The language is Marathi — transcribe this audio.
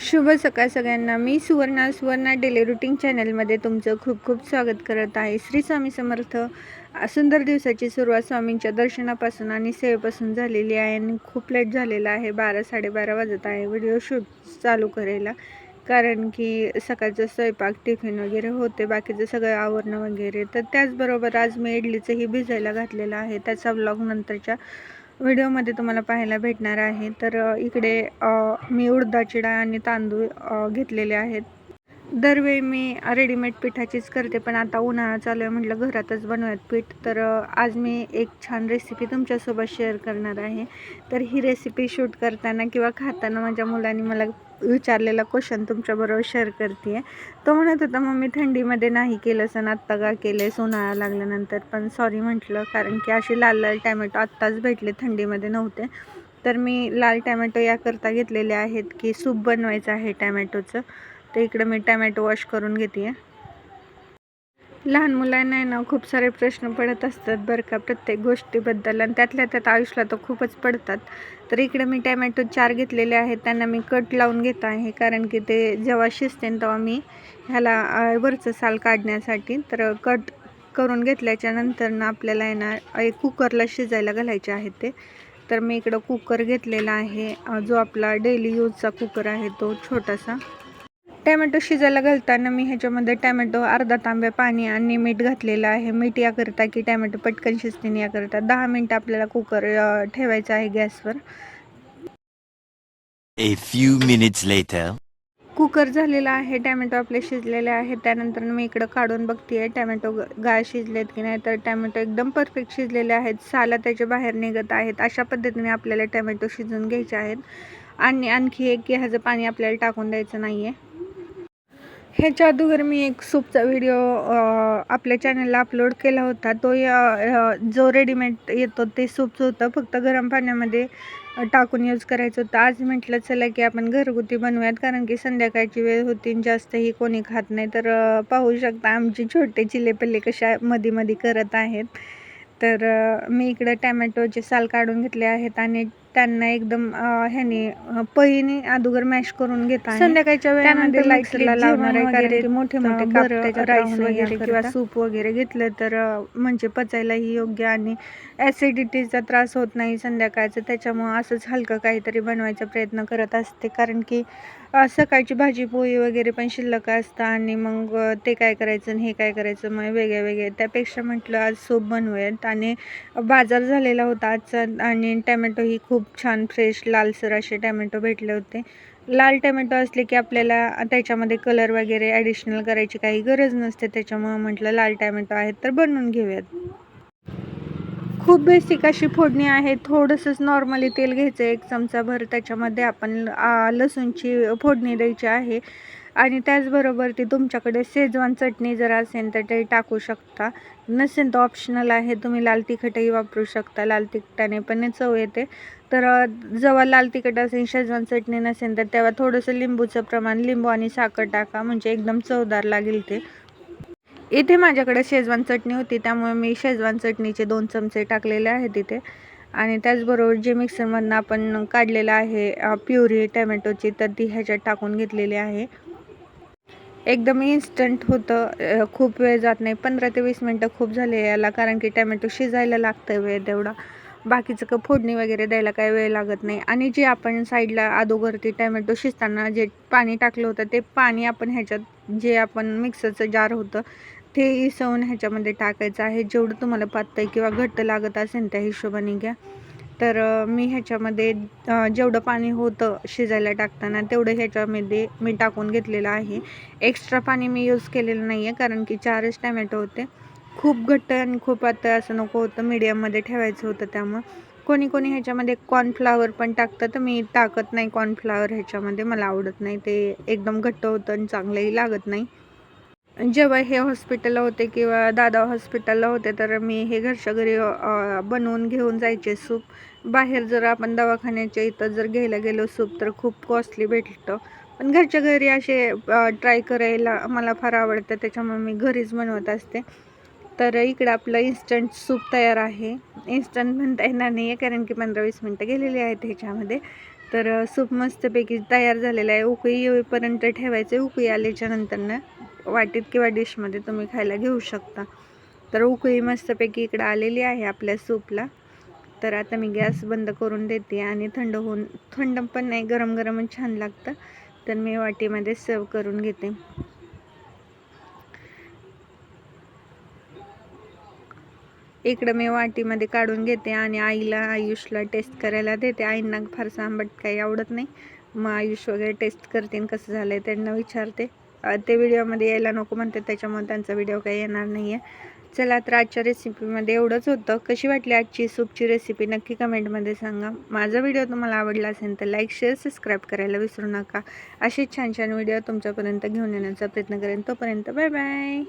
शुभ सकाळ सगळ्यांना. मी सुवर्णा सुवर्णा डेली रुटीन चॅनलमध्ये तुमचं खूप खूप स्वागत करत आहे. श्री स्वामी समर्थ सुंदर दिवसाची सुरुवात स्वामींच्या दर्शनापासून आणि सेवेपासून झालेली आहे आणि खूप लेट झालेला आहे. बारा साडेबारा वाजत आहे. व्हिडिओ शूट चालू करायला. कारण की सकाळचं स्वयंपाक टिफिन वगैरे होते. बाकीचं सगळं आवरणं वगैरे. तर त्याचबरोबर आज मी इडलीचंही भिजायला घातलेलं आहे. त्याचा व्लॉग नंतरच्या व्हिडिओमध्ये तुम्हाला पाहायला भेटणार आहे. तर इकडे मी उडदाची डाळ आणि तांदूळ घेतलेले आहेत. दरवेळी मी रेडीमेड पिठाचीच करते पण आता उन्हाळा चालू आहे म्हटलं घरातच बनवूयात पीठ. तर आज मी एक छान रेसिपी तुमच्यासोबत शेअर करणार आहे. तर ही रेसिपी शूट करताना किंवा खाताना माझ्या मुलांनी मला विचारलेला क्वेश्चन तुमच्याबरोबर शेअर करते आहे तो म्हणत होता मम्मी थंडीमध्ये नाही केलं सण आत्ता का केलं उन्हाळा लागल्यानंतर पण सॉरी म्हटलं कारण की असे लाल लाल टॅमॅटो आत्ताच भेटले थंडीमध्ये नव्हते. तर मी लाल टॅमॅटो याकरता घेतलेले आहेत की सूप बनवायचं आहे टॅमॅटोचं तर इकडं मी टॅमॅटो वॉश करून घेते आहे लहान मुलांना आहे ना खूप सारे प्रश्न पडत असतात बरं का प्रत्येक गोष्टीबद्दल. आणि त्यातल्या त्यात आयुष्याला तर खूपच पडतात. तर इकडे मी टॅमॅटो चार घेतलेले आहेत त्यांना मी कट लावून घेत आहे. कारण की ते जेव्हा शिजते तेव्हा मी ह्याला वरचं साल काढण्यासाठी तर कट करून घेतल्याच्या नंतर ना आपल्याला आहे ना एक कुकरला शिजायला घालायचे आहेत ते. तर मी इकडं कुकर घेतलेला आहे. जो आपला डेली यूजचा कुकर आहे तो छोटासा. टॅमॅटो शिजायला घालताना मी ह्याच्यामध्ये टॅमॅटो अर्धा तांब्या पाणी आणि मीठ घातलेलं आहे. मीठ याकरता की टॅमॅटो पटकन शिजतील याकरता दहा मिनटं आपल्याला कुकर ठेवायचा आहे गॅसवर. A few minutes later. Cooker झालेला आहे टॅमॅटो आपले शिजलेले आहेत त्यानंतर मी इकडं काढून बघते आहे टॅमॅटो गाळ शिजलेत की नाही तर टॅमॅटो एकदम परफेक्ट शिजलेले आहेत. साला त्याच्या बाहेर निघत आहेत. अशा पद्धतीने आपल्याला टॅमॅटो शिजून घ्यायचे आहेत. आणि आणखी एक की ह्याचं पाणी आपल्याला टाकून द्यायचं नाही आहे ह्याच्या अगोदर मी एक सूपचा व्हिडिओ आपल्या चॅनलला अपलोड केला होता. तो या- जो रेडीमेड येतो ते सूपचं होतं. फक्त गरम पाण्यामध्ये टाकून यूज करायचं होतं. आज म्हटलं चला की आपण घरगुती बनवूयात. कारण की संध्याकाळची वेळ होती आणि जास्तही कोणी खात नाही. तर पाहू शकता आमची छोटे चिलेपल्ले कशा मध्ये मध्ये करत आहेत. तर मी इकडं टॅमॅटोचे साल काढून घेतले आहेत आणि त्यांना एकदम ह्याने अ, पळीने अगोदर मॅश करून घेत संध्याकाळच्या वेळेमध्ये लावणार आहे कारण की मोठे मोठे राईस वगैरे किंवा सूप वगैरे घेतलं तर म्हणजे पचायलाही योग्य आणि ॲसिडिटीचा त्रास होत नाही संध्याकाळचं. त्याच्यामुळं असंच हलकं काहीतरी बनवायचा प्रयत्न करत असते. कारण की सकाळची भाजी पोळी वगैरे पण शिल्लक असतं आणि मग ते काय करायचं आणि हे काय करायचं मग वेगळे वेगळे त्यापेक्षा म्हटलं आज सूप बनवूयात. आणि बाजार झालेला होता आजचा आणि टॅमॅटो ही खूप छान फ्रेश लालसर असे टॅमॅटो भेटले होते. लाल टॅमॅटो असले की आपल्याला त्याच्यामध्ये कलर वगैरे ॲडिशनल करायची काही गरज नसते. त्याच्यामुळं म्हटलं लाल टॅमॅटो आहेत तर बनवून घेऊयात. खूप बेसिक अशी फोडणी आहे. थोडंसंच नॉर्मली तेल घ्यायचं. एक चमचाभर त्याच्यामध्ये आपण लसूणची फोडणी द्यायची आहे. आणि त्याचबरोबर ती तुमच्याकडे शेजवान चटणी जर असेल तर ते टाकू शकता. नसेल तर ऑप्शनल आहे तुम्ही लाल तिखटही वापरू शकता. लाल तिखटाने पण चव येते. तर जेव्हा लाल तिखट असेल शेजवान चटणी नसेल तर तेव्हा थोडंसं लिंबूचं प्रमाण लिंबू आणि साखर टाका म्हणजे एकदम चवदार लागेल ते. इथे माझ्याकडे शेजवान चटणी होती त्यामुळे मी शेजवान चटणीचे दोन चमचे टाकलेले आहेत इथे. आणि त्याचबरोबर जे मिक्सरमधनं आपण काढलेलं आहे प्युरी टॅमॅटोची तर ती ह्याच्यात टाकून घेतलेली आहे. एकदम इन्स्टंट होतं. खूप वेळ जात नाही. पंधरा ते वीस मिनटं खूप झाले याला कारण की टॅमॅटो शिजायला लागतं वेळ तेवढा. बाकीचं का फोडणी वगैरे द्यायला काही वेळ लागत नाही. आणि जे आपण साईडला अगोदरती टॅमॅटो शिजताना जे पाणी टाकलं होतं ते पाणी आपण ह्याच्यात जे आपण मिक्सरचं जार होतं ते इसवून ह्याच्यामध्ये टाकायचं आहे. जेवढं तुम्हाला पातळ किंवा घट्ट लागत असेल त्या हिशोबाने घ्या. तर मी ह्याच्यामध्ये जेवढं पाणी होतं शिजायला टाकताना तेवढं ह्याच्यामध्ये मी टाकून घेतलेलं आहे. एक्स्ट्रा पाणी मी यूज केलेलं नाही आहे कारण की चारच टॅमॅटो होते. खूप घट्ट आणि खूप आता असं नको होतं मीडियममध्ये ठेवायचं होतं त्यामुळं. कोणी कोणी ह्याच्यामध्ये कॉर्नफ्लावर पण टाकतं तर मी टाकत नाही कॉर्नफ्लावर ह्याच्यामध्ये मला आवडत नाही. ते एकदम घट्ट होतं आणि चांगलंही लागत नाही. जेव्हा हे हॉस्पिटलला होते किंवा दादा हॉस्पिटलला होते तर मी हे घरच्या घरी बनवून घेऊन जायचे सूप. बाहेर जर आपण दवाखान्याच्या इथं जर घ्यायला गेलो सूप तर खूप कॉस्टली भेटतं. पण घरच्या घरी असे ट्राय करायला मला फार आवडतं त्याच्यामुळे मी घरीच बनवत असते. तर इकडं आपलं इन्स्टंट सूप तयार आहे. इन्स्टंट म्हणता येणार नाही आहे कारण की पंधरा वीस मिनटं गेलेली आहेत ह्याच्यामध्ये. तर सूप मस्तपैकी तयार झालेलं आहे. उकळी येईपर्यंत ठेवायचं उकळी आल्याच्या नंतरनं वाटीत किंवा डिशमध्ये तुम्ही खायला घेऊ शकता. तर उकळी मस्तपैकी इकडं आलेली आहे आपल्या सूपला. तर आता मी गॅस बंद करून देते आणि थंड होऊन थंड पण नाही गरम गरमच छान लागतं. तर मी वाटीमध्ये सर्व करून घेते. इकडं मी वाटीमध्ये काढून घेते आणि आईला आयुषला टेस्ट करायला देते. आईंना फारसं आंबट काही आवडत नाही. मग आयुष वगैरे टेस्ट करते आणि कसं झालं आहे त्यांना विचारते. ते व्हिडिओमध्ये यायला नको म्हणते त्याच्यामुळे त्यांचा व्हिडिओ काही येणार नाही आहे चला तर आजच्या रेसिपीमध्ये एवढंच होतं. कशी वाटली आजची सूपची रेसिपी नक्की कमेंटमध्ये सांगा. माझा व्हिडिओ तुम्हाला आवडला असेल तर लाईक शेअर सबस्क्राईब करायला विसरू नका. असे छान छान व्हिडिओ तुमच्यापर्यंत घेऊन येण्याचा प्रयत्न करेन. तोपर्यंत बाय बाय